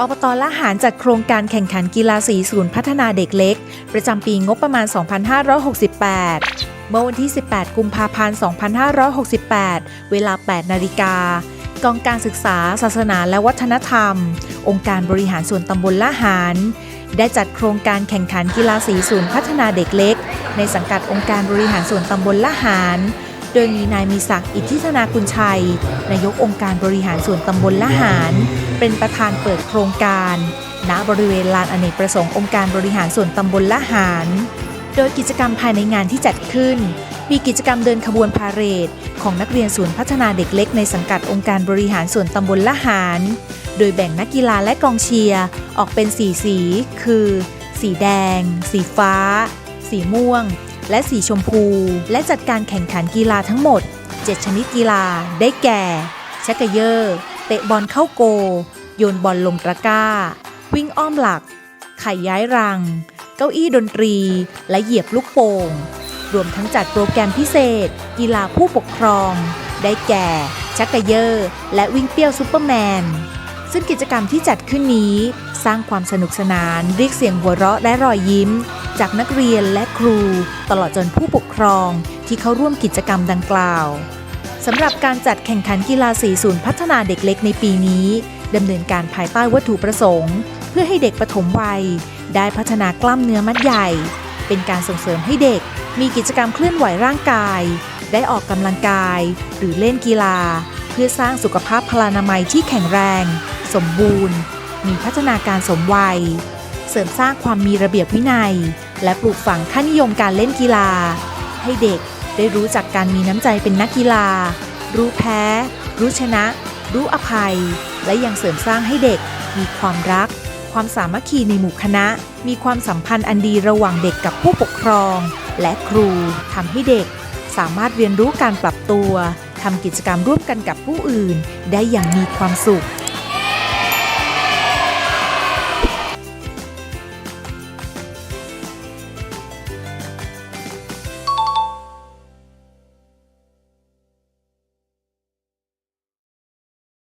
อบตละหารจัดโครงการแข่งขันกีฬาสีศูนย์พัฒนาเด็กเล็ก ประจำปีงบประมาณ 2568 เมื่อวันที่ 18 กุมภาพันธ์ 2568 เวลา 8 นาฬิกากองการศึกษา ศาสนาและวัฒนธรรม องค์การบริหารส่วนตำบลละหารได้จัดโครงการแข่งขันกีฬาสีศูนย์พัฒนาเด็กเล็ก ในสังกัดองค์การบริหารส่วนตำบลละหาร โดยมีนายมีศักดิ์อิทธิธนาคุณชัย นายกองค์การบริหารส่วนตำบลละหาร เป็นประธานเปิดโครงการ ณบริเวณลานอเนกประสงค์องค์การบริหารส่วนตำบลละหาร โดยกิจกรรมภายในงานที่จัดขึ้น มีกิจกรรมเดินขบวนพาเหรดของนักเรียนศูนย์พัฒนาเด็กเล็กในสังกัดองค์การบริหารส่วนตำบลละหาร โดยแบ่งนักกีฬาและกองเชียร์ออกเป็นสีสี คือ สีแดง สีฟ้า สีม่วง และสีชมพู และจัดการแข่งขันกีฬาทั้งหมด 7 ชนิดกีฬาได้แก่ ชักเกยอร์ เตะบอลเข้าโก โยนบอลลงตะกร้า วิ่งอ้อมหลัก ไข่ย้ายรัง เก้าอี้ดนตรี และเหยียบลูกโป่ง รวมทั้งจัดโปรแกรมพิเศษ กีฬาผู้ปกครอง ได้แก่ ชักเกยอร์ และวิ่งเปี้ยวซูเปอร์แมนซึ่งกิจกรรมที่จัดขึ้นนี้ สร้างความสนุกสนานเรียกเสียงหัวเราะและรอยยิ้ม จากนักเรียนและครู ตลอดจนผู้ปกครองที่เข้าร่วมกิจกรรมดังกล่าวสำหรับการจัดแข่งขันกีฬาสีศูนย์พัฒนาเด็กเล็กในปีนี้ดำเนินการภายใต้วัตถุประสงค์ เพื่อให้เด็กปฐมวัย ได้พัฒนากล้ามเนื้อมัดใหญ่ เป็นการส่งเสริมให้เด็กมีกิจกรรมเคลื่อนไหวร่างกาย ได้ออกกำลังกาย หรือเล่นกีฬา เพื่อสร้างสุขภาพพลานามัยที่แข็งแรง สมบูรณ์ มีพัฒนาการสมวัย เสริมสร้างความมีระเบียบวินัย และปลูกฝังค่านิยมการเล่นกีฬา ให้เด็กได้รู้จักการมีน้ำใจเป็นนักกีฬา รู้แพ้ รู้ชนะ รู้อภัย และยังเสริมสร้างให้เด็กมีความรัก ความสามัคคีในหมู่คณะ มีความสัมพันธ์อันดีระหว่างเด็กกับผู้ปกครอง และครูทำให้เด็ก สามารถเรียนรู้การปรับตัวทำกิจกรรมร่วมกันกับผู้อื่น ได้อย่างมีความสุข